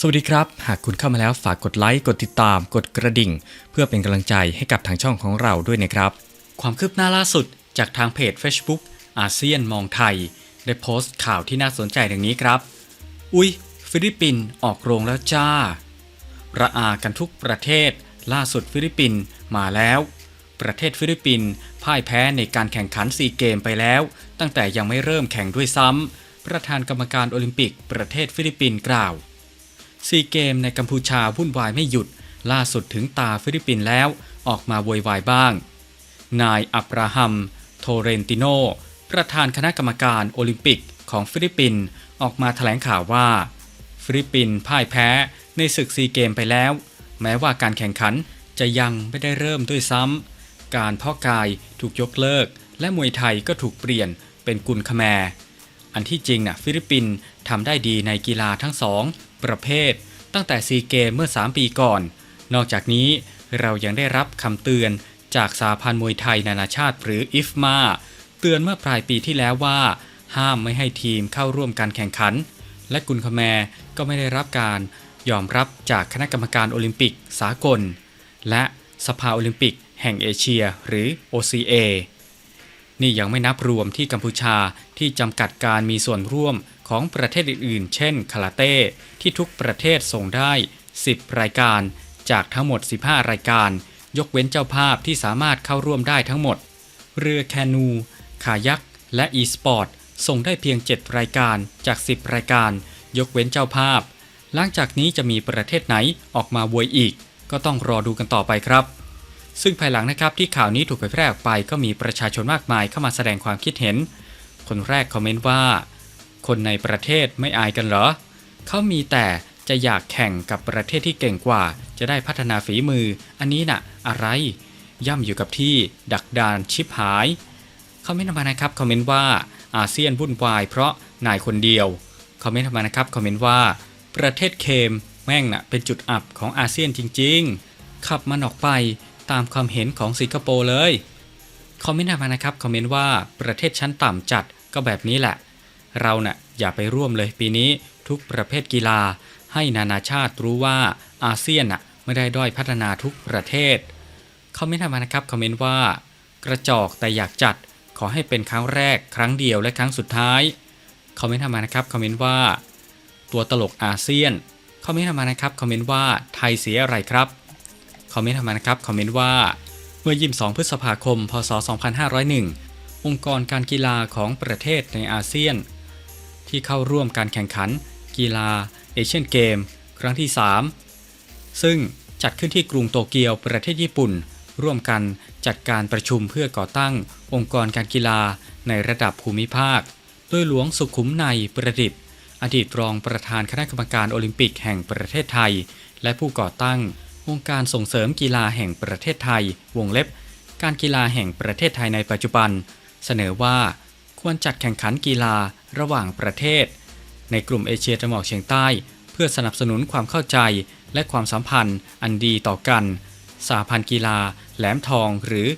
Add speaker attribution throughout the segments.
Speaker 1: สวัสดีครับ หากคุณเข้ามาแล้วฝากกดไลค์ กดติดตาม กดกระดิ่ง เพื่อเป็นกำลังใจให้กับทางช่องของเราด้วยนะครับ ความคืบหน้าล่าสุดจากทางเพจ Facebook อาเซียนมองไทย ได้โพสต์ข่าวที่น่าสนใจดังนี้ครับ อุ๊ย ฟิลิปปินส์ออกโรงแล้วจ้า ระอากันทุกประเทศ ล่าสุดฟิลิปปินส์มาแล้ว ประเทศฟิลิปปินส์พ่ายแพ้ในการแข่งขันซีเกมไปแล้ว ตั้งแต่ยังไม่เริ่มแข่งด้วยซ้ำประธานกรรมการโอลิมปิกประเทศฟิลิปปินส์กล่าว ซีเกมในกัมพูชาวุ่นวายไม่หยุด ล่าสุดถึงตาฟิลิปปินส์แล้ว ออกมาโวยวายบ้าง นายอับราฮัม โทเรนติโน ประธานคณะกรรมการโอลิมปิกของฟิลิปปินส์ออกมาแถลงข่าวว่า ฟิลิปปินส์พ่ายแพ้ในศึกซีเกมไปแล้ว แม้ว่าการแข่งขันจะยังไม่ได้เริ่มด้วยซ้ำ การเพาะกายถูกยกเลิก และมวยไทยก็ถูกเปลี่ยนเป็นกุลคแม อันที่จริงน่ะฟิลิปปินส์ทำได้ดีในกีฬาทั้งสอง ประเภท ตั้งแต่ซีเกมเมื่อ 3 ปีก่อน นอกจากนี้เรายังได้รับคำเตือนจากสาพันธ์มวยไทยนานาชาติหรืออิฟมาเตือนเมื่อปลายปีที่แล้วว่า ห้ามไม่ให้ทีมเข้าร่วมการแข่งขัน และกุลคแมก็ไม่ได้รับการยอมรับจากคณะกรรมการโอลิมปิกสากล และสภาโอลิมปิกแห่งเอเชียหรือ OCA นี่ยังไม่นับรวมที่กัมพูชาที่จำกัดการมีส่วนร่วม ของประเทศอื่นๆ เช่นคาราเต้ที่ทุกประเทศส่งได้ 10 รายการ จากทั้งหมด 15 รายการ ยกเว้นเจ้าภาพที่สามารถเข้าร่วมได้ทั้งหมด เรือแคนูคายัก และอีสปอร์ตส่งได้เพียง 7 รายการจาก 10 รายการ ยกเว้นเจ้าภาพ หลังจากนี้จะมีประเทศไหนออกมาโวยอีก ก็ต้องรอดูกันต่อไปครับ ซึ่งภายหลังนะครับที่ข่าวนี้ถูกเผยแพร่ออกไป ก็มีประชาชนมากมายเข้ามาแสดงความคิดเห็น คนแรกคอมเมนต์ว่า คนในประเทศไม่อายกันเหรอ เขามีแต่จะอยากแข่งกับประเทศที่เก่งกว่า จะได้พัฒนาฝีมือ อันนี้น่ะ อะไร ย่ำอยู่กับที่ดักดานชิบหายคอมเมนต์มานะครับคอมเมนต์ว่าอาเซียนวุ่นวายเพราะนายคนเดียวคอมเมนต์มานะครับคอมเมนต์ว่า ประเทศเคมแม่งน่ะเป็นจุดอับของอาเซียนจริง ๆ ขับมันออกไปตามความเห็นของสิงคโปร์เลยคอมเมนต์มานะครับคอมเมนต์ว่าประเทศชั้นต่ำจัดก็แบบนี้แหละ เราน่ะอย่าไปร่วมเลยปีนี้ทุกประเภทกีฬา ให้นานาชาติรู้ว่าอาเซียนน่ะไม่ได้ด้อยพัฒนาทุกประเทศคอมเมนต์มานะครับคอมเมนต์ว่า กระจอกแต่อยากจัดขอให้เป็นครั้งแรกครั้งเดียวและครั้งสุดท้ายคอมเมนต์มานะครับคอมเมนต์ว่า ตัวตลกอาเซียนคอมเมนต์มานะครับคอมเมนต์ว่าไทยเสียอะไรครับคอมเมนต์มานะครับคอมเมนต์ว่าเมื่อ 22 พฤษภาคม พศ 2501 องค์กรการกีฬาของประเทศในอาเซียน ที่เข้าร่วมการแข่งขัน กีฬาเอเชียนเกม ครั้งที่ 3 ซึ่งจัดขึ้นที่กรุงโตเกียวประเทศญี่ปุ่น ร่วมกันจัดการประชุมเพื่อก่อตั้งองค์กรการกีฬาในระดับภูมิภาค โดยหลวงสุขุมในประดิษฐ์อดีตรองประธานคณะกรรมการโอลิมปิกแห่งประเทศไทย และผู้ก่อตั้งองค์การส่งเสริมกีฬาแห่งประเทศไทย วงเล็บ การกีฬาแห่งประเทศไทยในปัจจุบัน เสนอว่าควรจัดแข่งขันกีฬา ระหว่างประเทศ ในกลุ่มเอเชียตะวันออกเฉียงใต้ เพื่อสนับสนุนความเข้าใจและความสัมพันธ์อันดีต่อกันสาพันธ์กีฬา แหลมทองหรือ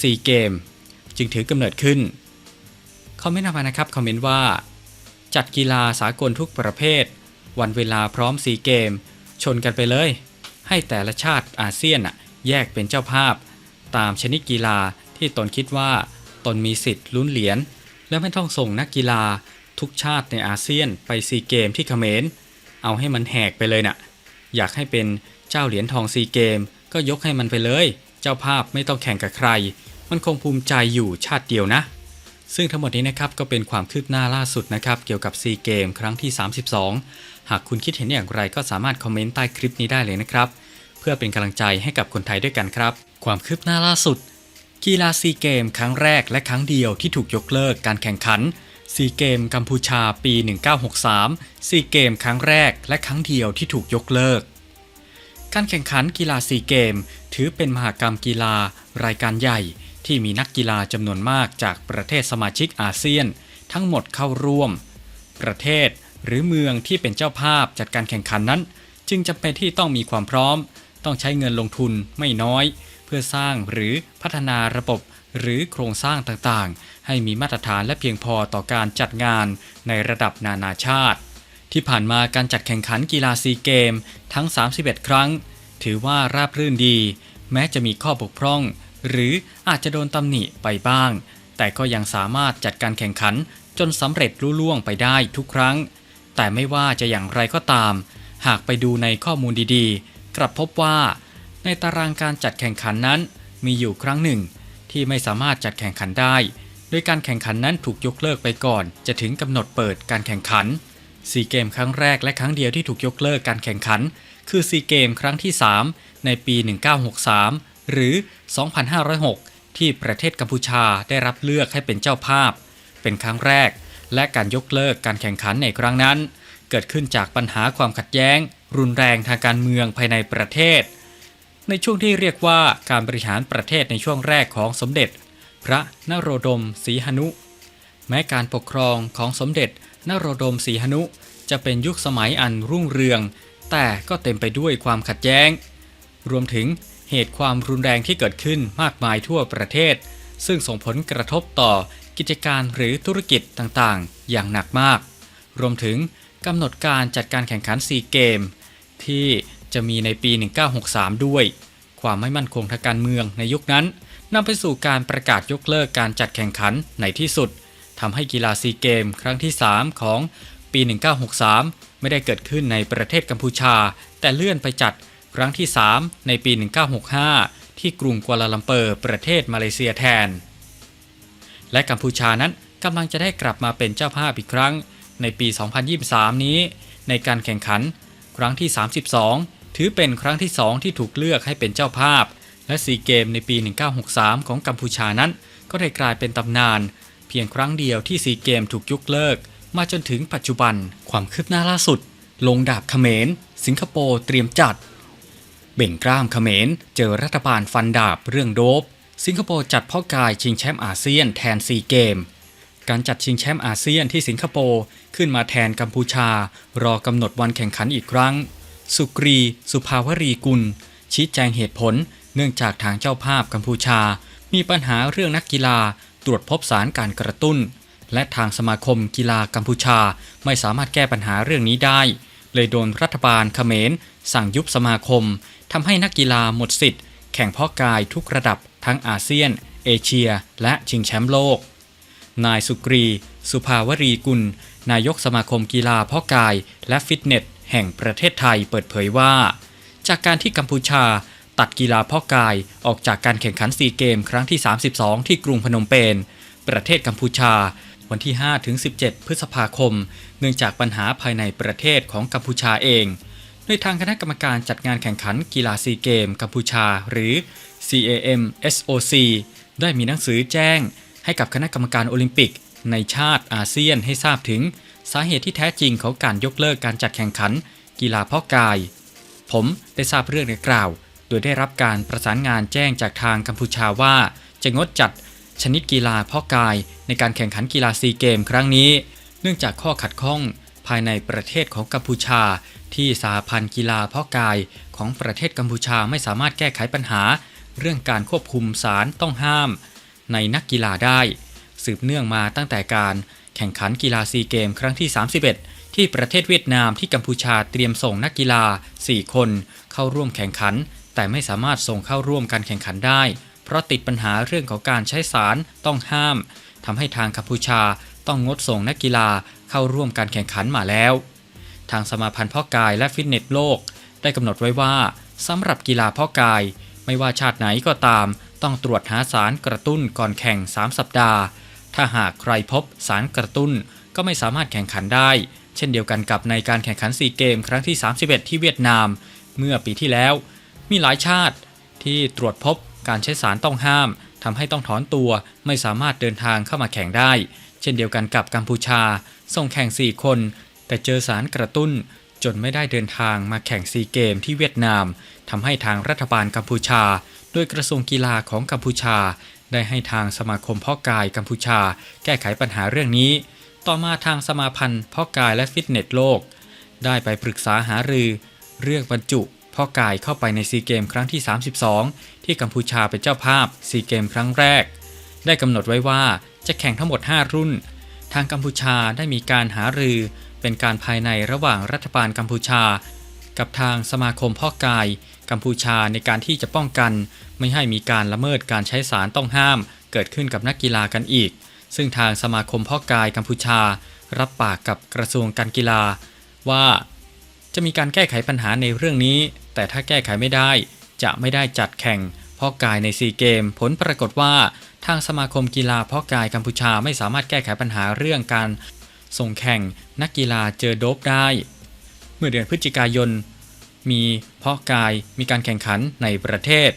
Speaker 1: ซีเกม จึงถือกำเนิดขึ้นคอมเมนต์มานะครับคอมเมนต์ว่า จัดกีฬาสากลทุกประเภท วันเวลาพร้อมซีเกม ชนกันไปเลย ให้แต่ละชาติอาเซียนแยกเป็นเจ้าภาพ ตามชนิดกีฬาที่ตนคิดว่า ตนมีสิทธิ์ลุ้นเหรียญ และไม่ต้องส่งนักกีฬาทุกชาติในอาเซียนไปซีเกมที่เขมร เอาให้มันแหกไปเลยน่ะ อยากให้เป็นเจ้าเหรียญทองซีเกม ก็ยกให้มันไปเลย เจ้าภาพไม่ต้องแข่งกับใคร มันคงภูมิใจอยู่ชาติเดียวนะ ซึ่งทั้งหมดนี้นะครับก็เป็นความคืบหน้าล่าสุดนะครับเกี่ยวกับซีเกมครั้งที่ 32 หากคุณคิดเห็นอย่างไรก็สามารถคอมเมนต์ใต้คลิปนี้ได้เลยนะครับ เพื่อเป็นกำลังใจให้กับคนไทยด้วยกันครับ ความคืบหน้าล่าสุด กีฬาซีเกมครั้งแรกและครั้งเดียวที่ถูกยกเลิกการแข่งขันซีเกมกัมพูชาปี 1963ซีเกมครั้งแรกและครั้งเดียวที่ถูกยกเลิก การแข่งขันกีฬาซีเกม ถือเป็นมหากรรมกีฬารายการใหญ่ที่มีนักกีฬาจำนวนมากจากประเทศสมาชิกอาเซียน ทั้งหมดเข้าร่วม ประเทศหรือเมืองที่เป็นเจ้าภาพจัดการแข่งขันนั้น จึงจำเป็นที่ต้องมีความพร้อม ต้องใช้เงินลงทุนไม่น้อย เพื่อสร้างหรือพัฒนาระบบหรือโครงสร้างต่างๆ ให้มีมาตรฐานและเพียงพอต่อการจัดงานในระดับนานาชาติ ที่ผ่านมาการจัดแข่งขันกีฬาซีเกมทั้ง 31 ครั้ง ถือว่าราบรื่นดี แม้จะมีข้อบกพร่อง หรืออาจจะโดนตำหนิไปบ้าง แต่ก็ยังสามารถจัดการแข่งขันจนสำเร็จลุล่วงไปได้ทุกครั้ง แต่ไม่ว่าจะอย่างไรก็ตาม หากไปดูในข้อมูลดีๆ กลับพบว่า ในตารางการจัดแข่งขันนั้น มีอยู่ครั้งหนึ่ง ที่ไม่สามารถจัดแข่งขันได้ โดยการแข่งขันนั้นถูกยกเลิกไปก่อน จะถึงกำหนดเปิดการแข่งขันซีเกมครั้งแรกและครั้งเดียวที่ถูกยกเลิกการแข่งขัน คือซีเกมครั้งที่ 3 ในปี 1963 หรือ 2506 ที่ประเทศกัมพูชาได้รับเลือกให้เป็นเจ้าภาพ เป็นครั้งแรก และการยกเลิกการแข่งขันในครั้งนั้น เกิดขึ้นจากปัญหาความขัดแย้ง รุนแรงทางการเมืองภายในประเทศ ในช่วงที่เรียกว่าการบริหารประเทศในช่วงแรกของสมเด็จ พระนโรดมศรีหนุ แม้การปกครองของสมเด็จนโรดมศรีหนุจะเป็นยุคสมัยอันรุ่งเรือง แต่ก็เต็มไปด้วยความขัดแย้ง รวมถึงเหตุความรุนแรงที่เกิดขึ้นมากมายทั่วประเทศ ซึ่งส่งผลกระทบต่อกิจการหรือธุรกิจต่างๆ อย่างหนักมาก รวมถึงกำหนดการจัดการแข่งขันซีเกม ที่ จะมีในปี 1963 ด้วย ความไม่มั่นคงทางการเมืองในยุคนั้นนำไปสู่การประกาศยกเลิกการจัดแข่งขันในที่สุดทำให้กีฬาซีเกมครั้งที่ 3 ของปี 1963 ไม่ได้เกิดขึ้นในประเทศกัมพูชา แต่เลื่อนไปจัดครั้งที่ 3 ในปี 1965 ที่กรุงกัวลาลัมเปอร์ประเทศมาเลเซียแทน และกัมพูชานั้นกำลังจะได้กลับมาเป็นเจ้าภาพอีกครั้ง ในปี 2023 นี้ ในการแข่งขัน ครั้งที่ 32 ถือเป็นครั้งที่ 2 ที่ถูกเลือกให้เป็นเจ้าภาพ และซีเกมในปี 1963 ของกัมพูชานั้น ก็ได้กลายเป็นตำนาน เพียงครั้งเดียวที่ซีเกมถูกยกเลิก มาจนถึงปัจจุบันความคืบหน้าล่าสุด ลงดาบเขมร สิงคโปร์เตรียมจัด เบ่งกล้ามเขมร เจอรัฐบาลฟันดาบเรื่องโดบสิงคโปร์จัดพ่อกายชิงแชมป์อาเซียนแทนซีเกมการจัดชิงแชมป์อาเซียนที่สิงคโปร์ขึ้นมาแทนกัมพูชา รอกำหนดวันแข่งขันอีกครั้ง สุกรี สุภาวรีกุล ชี้แจงเหตุผล เนื่องจากทางเจ้าภาพกัมพูชา มีปัญหาเรื่องนักกีฬาตรวจพบสารการกระตุ้น และทางสมาคมกีฬากัมพูชาไม่สามารถแก้ปัญหาเรื่องนี้ได้ เลยโดนรัฐบาลเขมร สั่งยุบสมาคมทำให้นักกีฬาหมดสิทธิ์ แข่งเพาะกายทุกระดับทั้งอาเซียน เอเชีย และชิงแชมป์โลก นายสุกรี สุภาวรีกุล นายกสมาคมกีฬาเพาะกายและฟิตเนส แห่งประเทศไทยเปิดเผยว่า จากการที่กัมพูชาตัดกีฬาพาะกายออกจากการแข่งขันซีเกม ครั้งที่ 32 ที่กรุงพนมเปญประเทศกัมพูชา วันที่ 5-17 พฤษภาคม เนื่องจากปัญหาภายในประเทศของกัมพูชาเองโดยทางคณะกรรมการจัดงานแข่งขันกีฬาซีเกม กัมพูชา หรือ CAM SOC ได้มีหนังสือแจ้งให้กับคณะกรรมการโอลิมปิกในชาติอาเซียนให้ทราบถึง สาเหตุที่แท้จริงของการยกเลิกการจัดแข่งขัน กีฬาเพาะกาย ผมได้ทราบเรื่องดังกล่าว โดยได้รับการประสานงานแจ้งจากทางกัมพูชาว่า จะงดจัดชนิดกีฬาเพาะกาย ในการแข่งขันกีฬาซีเกม ครั้งนี้ เนื่องจากข้อขัดข้องภายในประเทศของกัมพูชา ที่สาพันธ์กีฬาเพาะกายของประเทศกัมพูชาไม่สามารถแก้ไขปัญหา เรื่องการควบคุมสารต้องห้าม ในนักกีฬาได้ สืบเนื่องมาตั้งแต่การ แข่งขันกีฬาซีเกมครั้งที่ 31 ที่ประเทศเวียดนามที่กัมพูชาเตรียมส่งนักกีฬา 4 คน เข้าร่วมแข่งขัน แต่ไม่สามารถส่งเข้าร่วมการแข่งขันได้ เพราะติดปัญหาเรื่องของการใช้สารต้องห้ามทำให้ทางกัมพูชาต้องงดส่งนักกีฬาเข้าร่วมการแข่งขันมาแล้ว ทางสมาพันธ์พาะกายและฟิตเนสโลก ได้กำหนดไว้ว่าสำหรับกีฬาพาะกาย ไม่ว่าชาติไหนก็ตาม ต้องตรวจหาสารกระตุ้นก่อนแข่ง 3 สัปดาห์ ถ้าหากใครพบสารกระตุ้น ก็ไม่สามารถแข่งขันได้ เช่นเดียวกันกับในการแข่งขันซีเกมครั้งที่ 31 ที่เวียดนาม เมื่อปีที่แล้ว มีหลายชาติที่ตรวจพบการใช้สารต้องห้ามทำให้ต้องถอนตัวไม่สามารถเดินทางเข้ามาแข่งได้ เช่นเดียวกันกับกัมพูชา ส่งแข่ง 4 คน แต่เจอสารกระตุ้น จนไม่ได้เดินทางมาแข่งซีเกมที่เวียดนามทำให้ทางรัฐบาลกัมพูชา โดยกระทรวงกีฬาของกัมพูชา ได้ให้ทางสมาคมพาะกายกัมพูชา แก้ไขปัญหาเรื่องนี้ ต่อมาทางสมาพันธ์พาะกายและฟิตเนสโลก ได้ไปปรึกษาหารือ เรื่องบรรจุพาะกายเข้าไปในซีเกมครั้งที่ 32 ที่กัมพูชาเป็นเจ้าภาพซีเกมครั้งแรก ได้กำหนดไว้ว่าจะแข่งทั้งหมด 5 รุ่น ทางกัมพูชาได้มีการหารือเป็นการภายในระหว่างรัฐบาลกัมพูชา กับทางสมาคมพ่อกาย กัมพูชาในการที่จะป้องกัน ไม่ให้มีการละเมิดการใช้สารต้องห้าม เกิดขึ้นกับนักกีฬากันอีก ซึ่งทางสมาคมพ่อกายกัมพูชา รับปากกับกระทรวงการกีฬา ว่าจะมีการแก้ไขปัญหาในเรื่องนี้ แต่ถ้าแก้ไขไม่ได้ จะไม่ได้จัดแข่งพ่อกายในซีเกม ผลปรากฏว่า ทางสมาคมกีฬาพ่อกายกัมพูชาไม่สามารถแก้ไขปัญหาเรื่องการส่งแข่งนักกีฬาเจอโดบได้ เมื่อเดือนพฤศจิกายน มีเพาะกายมีการแข่งขันในประเทศ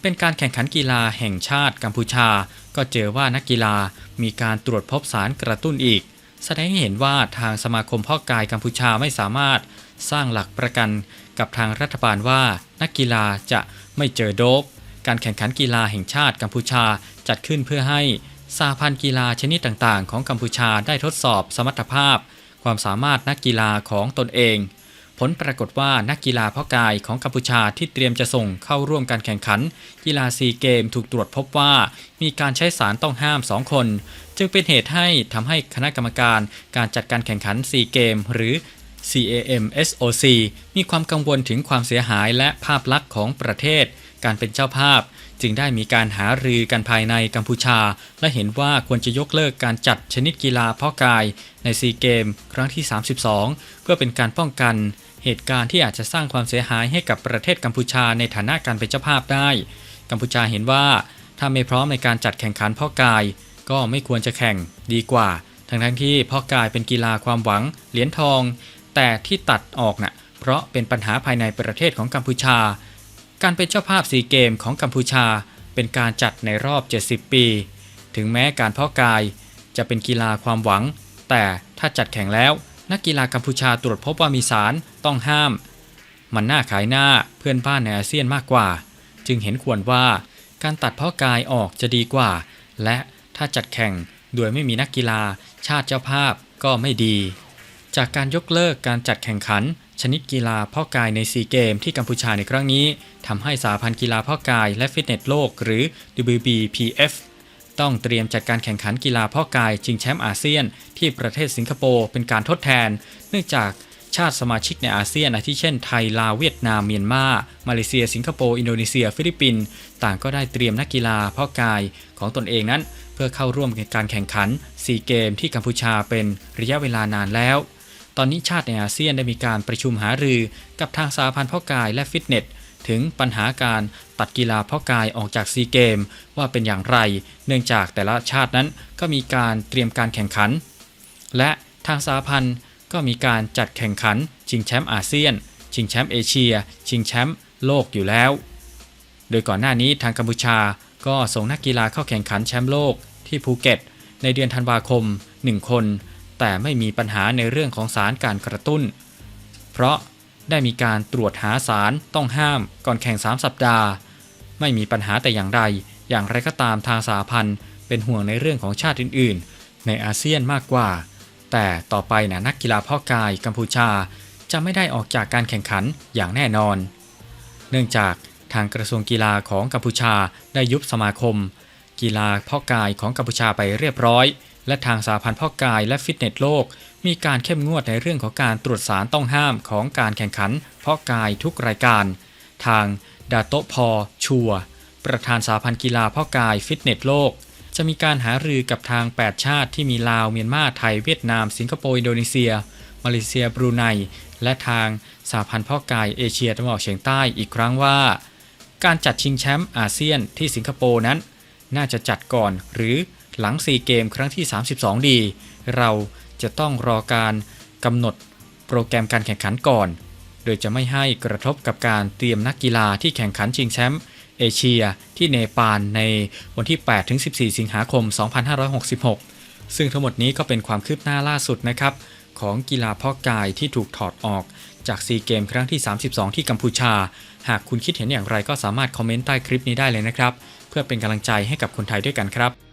Speaker 1: เป็นการแข่งขันกีฬาแห่งชาติกัมพูชา ก็เจอว่านักกีฬามีการตรวจพบสารกระตุ้นอีก แสดงให้เห็นว่าทางสมาคมเพ่อกายกัมพูชาไม่สามารถสร้างหลักประกันกับทางรัฐบาลว่านักกีฬาจะไม่เจอโดบการแข่งขันกีฬาแห่งชาติกัมพูชาจัดขึ้นเพื่อให้สาพันธ์กีฬาชนิดต่างๆ ของกัมพูชาได้ทดสอบสมรรถภาพ ความสามารถนักกีฬาของตนเอง ลปรากฏว่านักกีฬาเพาะกายของกัมพูชาที่เตรียมจะส่งเข้าร่วมการแข่งขัน กีฬาซีเกมถูกตรวจพบว่า มีการใช้สารต้องห้าม 2 คน จึงเป็นเหตุให้ทำให้คณะกรรมการการจัดการแข่งขันซีเกมหรือ CAM SOC มีความกังวลถึงความเสียหายและภาพลักษณ์ของประเทศ การเป็นเจ้าภาพ จึงได้มีการหารือกันภายในกัมพูชา และเห็นว่าควรจะยกเลิกการจัดชนิดกีฬาเพาะกายในซีเกม ครั้งที่ 32 เพื่อเป็นการป้องกัน เหตุการณ์ที่อาจจะสร้างความเสียหายให้กับประเทศกัมพูชาในฐานะการเป็นเจ้าภาพได้ กัมพูชาเห็นว่าถ้าไม่พร้อมในการจัดแข่งขันพาะกาย ก็ไม่ควรจะแข่งดีกว่า ทั้งทั้งที่พาะกายเป็นกีฬาความหวังเหรียญทอง แต่ที่ตัดออกน่ะเพราะเป็นปัญหาภายในประเทศของกัมพูชา การเป็นเจ้าภาพซีเกมของกัมพูชา เป็นการจัดในรอบ 70 ปี ถึงแม้การพาะกายจะเป็นกีฬาความหวัง แต่ถ้าจัดแข่งแล้ว นักกีฬากัมพูชาตรวจพบว่ามีสารต้องห้าม มันน่าขายหน้าเพื่อนบ้านในอาเซียนมากกว่า จึงเห็นควรว่าการตัดเพาะกายออกจะดีกว่า และถ้าจัดแข่งโดยไม่มีนักกีฬาชาติเจ้าภาพก็ไม่ดี จากการยกเลิกการจัดแข่งขัน ชนิดกีฬาเพาะกายในซีเกมที่กัมพูชาในครั้งนี้ทำให้สาพันธ์กีฬาเพาะกายและฟิตเนสโลกหรือ WBPF ต้องเตรียมจัดการแข่งขันกีฬาพาะกายชิงแชมป์อาเซียน ที่ประเทศสิงคโปร์เป็นการทดแทน เนื่องจากชาติสมาชิกในอาเซียนอาทิเช่นไทย ลาวเวียดนามเมียนมามาเลเซีย สิงคโปร์อินโดนีเซีย ฟิลิปปินส์ต่างก็ได้เตรียมนักกีฬาพาะกายของตนเองนั้น เพื่อเข้าร่วมการแข่งขันซีเกมที่กัมพูชาเป็นระยะเวลานานแล้ว ตอนนี้ชาติในอาเซียนได้มีการประชุมหารือกับทางสาพันธ์พาะกายและฟิตเนส ถึงปัญหาการตัดกีฬาเพาะกายออกจากซีเกม ว่าเป็นอย่างไร เนื่องจากแต่ละชาตินั้นก็มีการเตรียมการแข่งขัน และทางสาพันธ์ก็มีการจัดแข่งขัน ชิงแชมป์อาเซียน ชิงแชมป์เอเชีย ชิงแชมป์โลกอยู่แล้ว โดยก่อนหน้านี้ทางกัมพูชาก็ส่งนักกีฬาเข้าแข่งขันแชมป์โลกที่ภูเก็ต ในเดือนธันวาคม 1 คน แต่ไม่มีปัญหาในเรื่องของสารการกระตุ้น เพราะ ได้มีการตรวจหาสารต้องห้ามก่อนแข่ง 3 สัปดาห์ ไม่มีปัญหาแต่อย่างใด อย่างไรก็ตามทางสาพันธ์เป็นห่วงในเรื่องของชาติอื่น ๆ ในอาเซียนมากกว่า แต่ต่อไปนะนักกีฬาพาะกายกัมพูชาจะไม่ได้ออกจากการแข่งขันอย่างแน่นอน เนื่องจากทางกระทรวงกีฬาของกัมพูชาได้ยุบสมาคม กีฬาพาะกายของกัมพูชาไปเรียบร้อย และทางสาพันธ์พาะกายและฟิตเนสโลก มีการเข้มงวดในเรื่องของการตรวจสารต้องห้ามของการแข่งขัน เพาะกายทุกรายการ ทางดาโตพอชัว ประธานสาพันธ์กีฬาเพาะกายฟิตเนสโลก จะมีการหารือกับทาง 8 ชาติที่มีลาวเมียนมาไทยเวียดนาม สิงคโปร์อินโดนีเซีย มาเลเซียบรูไนและทางสาพันธ์เพาะกายเอเชียตะวันออกเฉียงใต้อีกครั้งว่า การจัดชิงแชมป์อาเซียนที่สิงคโปร์นั้น น่าจะจัดก่อนหรือหลังซีเกมครั้งที่ 32 ดี เรา จะต้องรอการกำหนดโปรแกรมการแข่งขันก่อน โดยจะไม่ให้กระทบกับการเตรียมนักกีฬาที่แข่งขันชิงแชมป์เอเชียที่เนปาลในวันที่ 8-14 สิงหาคม 2566 ซึ่งทั้งหมดนี้ก็เป็นความคืบหน้าล่าสุดนะครับ ของกีฬาพาะกายที่ถูกถอดออกจากซีเกมครั้งที่ 32 ที่กัมพูชา หากคุณคิดเห็นอย่างไรก็สามารถคอมเมนต์ใต้คลิปนี้ได้เลยนะครับ เพื่อเป็นกำลังใจให้กับคนไทยด้วยกันครับ